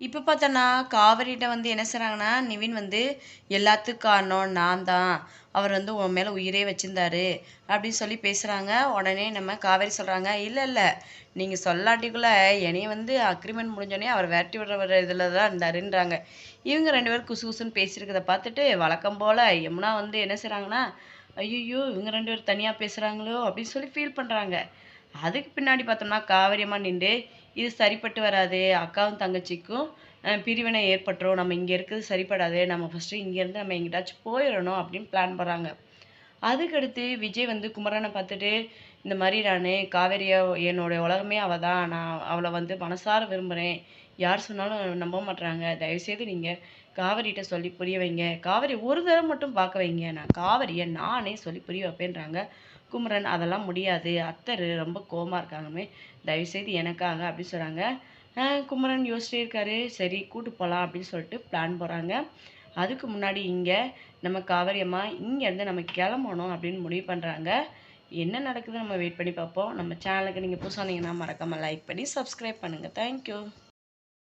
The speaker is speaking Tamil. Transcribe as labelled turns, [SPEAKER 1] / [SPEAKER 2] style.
[SPEAKER 1] இப்போ பார்த்தோன்னா காவேரிட்ட வந்து என்ன செய்கிறாங்கன்னா நிவின் வந்து எல்லாத்துக்கும் காரணம் நான் தான். அவர் வந்து உன் மேலே உயிரே வச்சிருந்தாரு. அப்படின்னு சொல்லி பேசுகிறாங்க உடனே நம்ம காவேரி சொல்கிறாங்க இல்லை இல்லை. நீங்கள் சொல்லாட்டிக்குள்ளே என்னைய வந்து அக்ரிமெண்ட் முடிஞ்சோடனே அவர் விரட்டி விடுற இதில் தான் இருந்தாருன்றாங்க. இவங்க ரெண்டு பேரும் குசு குசுன்னு பேசியிருக்கதை பார்த்துட்டு வழக்கம் போல் யமுனா வந்து என்ன செய்கிறாங்கன்னா ஐயோ இவங்க ரெண்டு பேரும் தனியாக பேசுகிறாங்களோ அப்படின்னு சொல்லி ஃபீல் பண்ணுறாங்க அதுக்கு பின்னாடி பார்த்தோம்னா காவிரியமாக நின்று இது சரிப்பட்டு வராது அக்காவும் தங்கச்சிக்கும் பிரிவினை ஏற்பட்டுரும். நம்ம இங்கே இருக்கிறது சரிப்படாது நம்ம ஃபஸ்ட்டு இங்கேருந்து நம்ம எங்கிட்டாச்சும் போயிடணும் அப்படின்னு பிளான் பண்ணுறாங்க அதுக்கடுத்து விஜய் வந்து குமரனை பார்த்துட்டு இந்த மாதிரி நான் காவேரியா என்னோட உலகமே அவள் தான் நான் அவளை வந்து மனசார விரும்புகிறேன் யார் சொன்னாலும் நம்ப மாட்றாங்க. தயவுசெய்து நீங்கள் காவேரிகிட்ட சொல்லி புரிய வைங்க. காவேரி ஒரு தடவை மட்டும் பார்க்க வைங்க. நான் காவேரியை நானே சொல்லி புரிய வைப்பேன்றாங்க. குமரன் அதெல்லாம் முடியாது. அத்தர் ரொம்ப கோமாக இருக்காங்கமே தயவுசெய்து எனக்காக அப்படின்னு சொல்கிறாங்க குமரன் யோசிச்சிருக்காரு சரி கூட்டு போகலாம் அப்படின்னு சொல்லிட்டு பிளான் போகிறாங்க அதுக்கு முன்னாடி இங்கே நம்ம காவேரியம்மா இங்கேருந்து நம்ம கிளம்பணும் அப்படின்னு முடிவு பண்ணுறாங்க என்ன நடக்குதுன்னு நம்ம வெயிட் பண்ணி பார்ப்போம். நம்ம சேனலுக்கு நீங்கள் புதுசாக வந்தீங்கன்னா மறக்காமல் லைக் பண்ணி சப்ஸ்கிரைப் பண்ணுங்கள் தேங்க்யூ